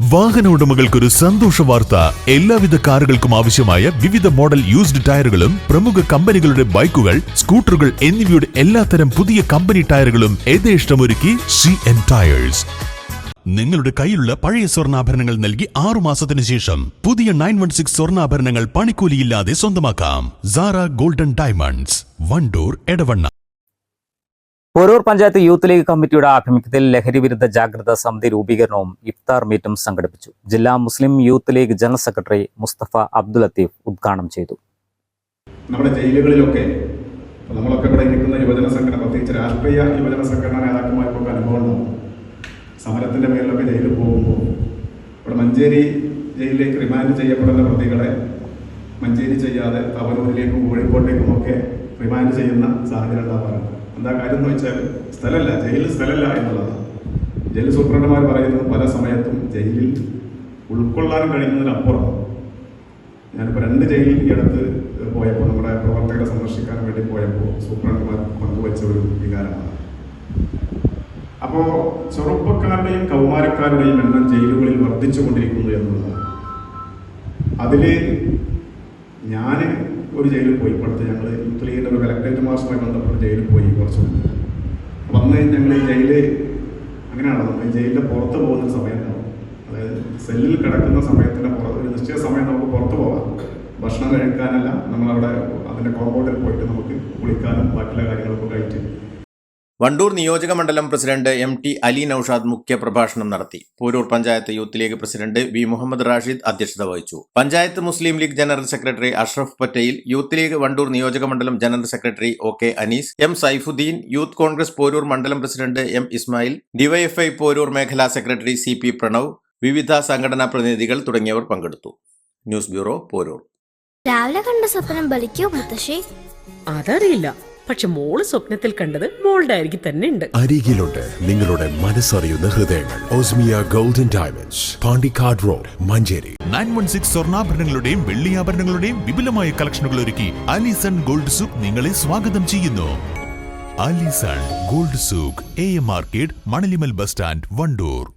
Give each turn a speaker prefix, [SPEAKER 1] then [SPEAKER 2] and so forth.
[SPEAKER 1] വാഹന ഉടമകൾക്കൊരു സന്തോഷ വാർത്ത. എല്ലാവിധ കാറുകൾക്കും ആവശ്യമായ വിവിധ മോഡൽ യൂസ്ഡ് ടയറുകളും പ്രമുഖ കമ്പനികളുടെ ബൈക്കുകൾ സ്കൂട്ടറുകൾ എന്നിവയുടെ എല്ലാത്തരം പുതിയ കമ്പനി ടയറുകളും യഥേഷ്ടമൊരുക്കി സി എൻ ടയേഴ്സ് നിങ്ങളുടെ കയ്യിലുള്ള പഴയ സ്വർണാഭരണങ്ങൾ നൽകി ആറു മാസത്തിന് ശേഷം പുതിയ നയൻ വൺ സിക്സ് സ്വർണാഭരണങ്ങൾ പണിക്കൂലിയില്ലാതെ സ്വന്തമാക്കാം. Sara golden diamonds Wandoor Edavanna.
[SPEAKER 2] Poroor panchayat Youth League കമ്മിറ്റിയുടെ ആഭിമുഖ്യത്തിൽ ലഹരി വിരുദ്ധ ജാഗ്രതാ സമിതി രൂപീകരണവും ഇഫ്താർ മീറ്റും സംഘടിപ്പിച്ചു. ജില്ലാ Muslim Youth League general secretary Mustafa Abdul Latheef ഉദ്ഘാടനം ചെയ്തു.
[SPEAKER 3] നമ്മുടെ ജയിലുകളിലൊക്കെ നമ്മളൊക്കെ ഇവിടെ ഇരിക്കുന്ന യുവജന സംഘടന പ്രത്യേകിച്ച് രാഷ്ട്രീയ യുവജന സംഘടനാ നേതാക്കന്മാർക്കൊക്കെ അനുഭവം സമരത്തിന്റെ പേരിലൊക്കെ ജയിലിൽ പോകുമ്പോൾ ഇവിടെ മഞ്ചേരി ജയിലിലേക്ക് റിമാൻഡ് ചെയ്യപ്പെടുന്ന പ്രതികളെ മഞ്ചേരി ചെയ്യാതെ തവനൂരിലേക്കും കോഴിക്കോട്ടേക്കും ഒക്കെ റിമാൻഡ് ചെയ്യുന്ന സാഹചര്യം ഉണ്ടാവാറുണ്ട് എന്താ കാര്യം എന്ന് വെച്ചാൽ സ്ഥലമല്ല ജയിലിൽ സ്ഥലമല്ല എന്നുള്ളതാണ്. ജയിൽ സൂപ്രണ്ടന്മാർ പറയുന്നത് പല സമയത്തും ജയിലിൽ ഉൾക്കൊള്ളാൻ കഴിയുന്നതിനപ്പുറം ഞാനിപ്പോൾ രണ്ട് ജയിലിൽ ഈ അടുത്ത് പോയപ്പോൾ നമ്മുടെ പ്രവർത്തകരെ സന്ദർശിക്കാൻ വേണ്ടി പോയപ്പോൾ സൂപ്രണ്ടുമാർ പങ്കുവച്ച ഒരു വികാരമാണ്. അപ്പോൾ ചെറുപ്പക്കാരുടെയും കൗമാരക്കാരുടെയും എണ്ണം ജയിലുകളിൽ വർദ്ധിച്ചുകൊണ്ടിരിക്കുന്നു എന്നുള്ളതാണ്. അതിൽ ഞാൻ ഒരു ജയിലിൽ പോയി. ഇപ്പോഴത്തെ ഞങ്ങൾ യൂത്ത് ലീഗിന്റെ ഒരു കലക്ടറേറ്റ് മാർച്ചുമായി ബന്ധപ്പെട്ട് ജയിലിൽ പോയി കുറച്ച് മുമ്പ്. വന്ന് ഞങ്ങൾ ഈ ജയിൽ അങ്ങനെയാണ് നമ്മൾ ഈ ജയിലിന്റെ പുറത്ത് പോകുന്ന സമയത്താണ് അതായത് സെല്ലിൽ കിടക്കുന്ന സമയത്തിന്റെ പുറത്ത് ഒരു നിശ്ചിത സമയം നമുക്ക് പുറത്ത് പോകാം. ഭക്ഷണം കഴിക്കാനല്ല നമ്മളവിടെ അതിന്റെ കോമ്പൗണ്ടിൽ പോയിട്ട് നമുക്ക് കുളിക്കാനും ബാക്കിയുള്ള കാര്യങ്ങളൊക്കെ കഴിച്ച്
[SPEAKER 4] വണ്ടൂർ നിയോജക മണ്ഡലം president M T Ali Noushad മുഖ്യപ്രഭാഷണം നടത്തി. Poroor panchayat Youth League president V Muhammad Rashid അധ്യക്ഷത വഹിച്ചു. Panchayat Muslim League general secretary Ashraf Pattel Youth League Wandoor നിയോജക മണ്ഡലം general secretary O K Anees M Saifuddeen Youth Congress Poroor മണ്ഡലം president M Ismail DYFI Poroor മേഖലാ secretary C P Pranav വിവിധ സംഘടനാ പ്രതിനിധികൾ തുടങ്ങിയവർ പങ്കെടുത്തു. News bureau Poroor.
[SPEAKER 5] രാവിലെ കണ്ട സ്വപ്നം ബലിക്കോ മുത്തശ്ശി?
[SPEAKER 6] അതറിയില്ല. പക്ഷെ മോൾ സ്വപ്നത്തിൽ കണ്ടത് മോളുടെ അരികിൽ തന്നെ ഉണ്ട്.
[SPEAKER 7] അരികിലുണ്ട് നിങ്ങളുടെ മനസ്സറിയുന്ന ഹൃദയങ്ങൾ. Osmiya golden diamonds Pandikkad road Manjeri.
[SPEAKER 1] Nine one six സ്വർണാഭരണങ്ങളുടെയും വെള്ളിയാഭരണങ്ങളുടെയും വിപുലമായ കളക്ഷനുകൾ ഒരുക്കി അലിസൺ ഗോൾഡ് സൂക്ക് നിങ്ങളെ സ്വാഗതം ചെയ്യുന്നു. Alison gold souk A M market Manalimal bus stand Wandoor.